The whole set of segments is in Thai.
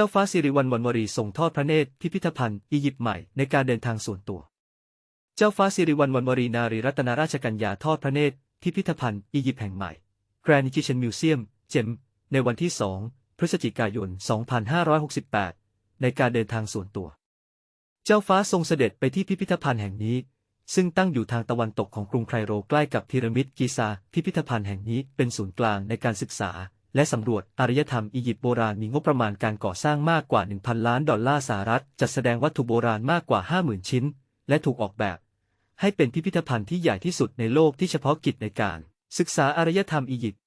จ้าฟ้าสิริวัณวรรณวรีส่งทอดพระเนตรพิพิธภัณฑ์อียิปต์ใหม่ในการเดินทางส่วนตัว เจ้าฟ้าสิริวัณวรรณวรีนารีรัตนราชกัญญาทอดพระเนตรพิพิธภัณฑ์อียิปต์แห่งใหม่ Grand Egyptian Museum เจมในวันที่ 2 พฤศจิกายน 2568 ในการเดินทางส่วนตัว เจ้าฟ้าทรงเสด็จไปที่พิพิธภัณฑ์แห่งนี้ ซึ่งตั้งอยู่ทางตะวันตกของกรุงไคโรใกล้กับพีระมิดกิซา พิพิธภัณฑ์แห่งนี้เป็นศูนย์กลางในการศึกษา และสำรวจอารยธรรมอียิปต์โบราณมีงบประมาณการก่อสร้างมากกว่า 1,000 ล้านดอลลาร์สหรัฐ จัดแสดงวัตถุโบราณมากกว่า 50,000 ชิ้น และถูกออกแบบ ให้เป็นพิพิธภัณฑ์ที่ใหญ่ที่สุดในโลกที่เฉพาะกิจในการ ศึกษาอารยธรรมอียิปต์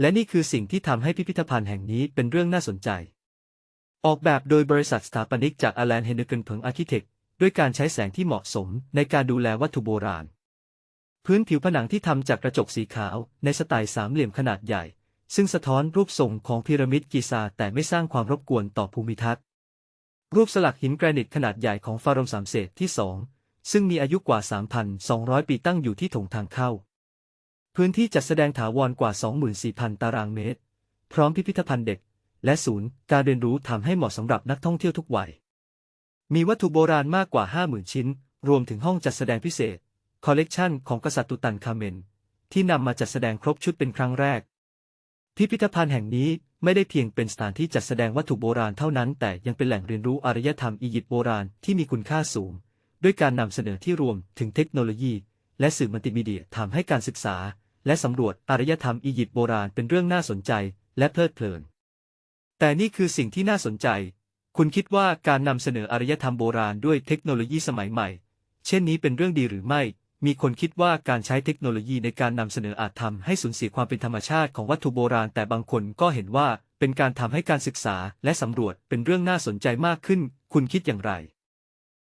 และนี่คือสิ่งที่ทำให้พิพิธภัณฑ์แห่งนี้เป็นเรื่องน่าสนใจ ออกแบบโดยบริษัทสถาปนิกจากอแลนเฮนเดอร์เกนเพิงอาร์คิเทคด้วยการใช้แสงที่เหมาะสมในการดูแลวัตถุโบราณ พื้นผิวผนังที่ทำจากกระจกสีขาวในสไตล์สามเหลี่ยมขนาดใหญ่ ซึ่งสะท้อนรูปทรงของพีระมิดกิซาแต่ไม่สร้างความรบกวนต่อภูมิทัศน์ รูปสลักหินแกรนิตขนาดใหญ่ของฟาโรห์สามเศษที่สองซึ่งมีอายุกว่า 3,200 ปีตั้งอยู่ที่ถงทางเข้า พื้นที่จัดแสดงถาวรกว่า 24,000 ตารางเมตร พร้อมพิพิธภัณฑ์เด็ก และศูนย์การเรียนรู้ทำให้เหมาะสำหรับนักท่องเที่ยวทุกวัย มีวัตถุโบราณมากกว่า 50,000 ชิ้น รวมถึงห้องจัดแสดงพิเศษ คอลเลกชันของกษัตริย์ตุตันคาเมน ที่นำมาจัดแสดงครบชุดเป็นครั้งแรก พิพิธภัณฑ์แห่งนี้ไม่ได้เพียงเป็นสถานที่จัดแสดงวัตถุโบราณเท่านั้น แต่ยังเป็นแหล่งเรียนรู้อารยธรรมอียิปต์โบราณที่มีคุณค่าสูง ด้วยการนำเสนอที่รวมถึงเทคโนโลยี และสื่อมัลติมีเดียทำให้การศึกษา และสำรวจอารยธรรมอียิปต์โบราณเป็นเรื่องน่าสนใจ และเพลิดเพลิน แต่นี่คือสิ่งที่น่าสนใจ คุณคิดว่าการนำเสนออารยธรรมโบราณด้วยเทคโนโลยีสมัยใหม่ เช่นนี้เป็นเรื่องดีหรือไม่ มีคนคิดว่าการใช้เทคโนโลยีในการนำเสนออาจทำให้สูญเสียความเป็นธรรมชาติของวัตถุโบราณ แต่บางคนก็เห็นว่าเป็นการทำให้การศึกษาและสำรวจเป็นเรื่องน่าสนใจมากขึ้น คุณคิดอย่างไร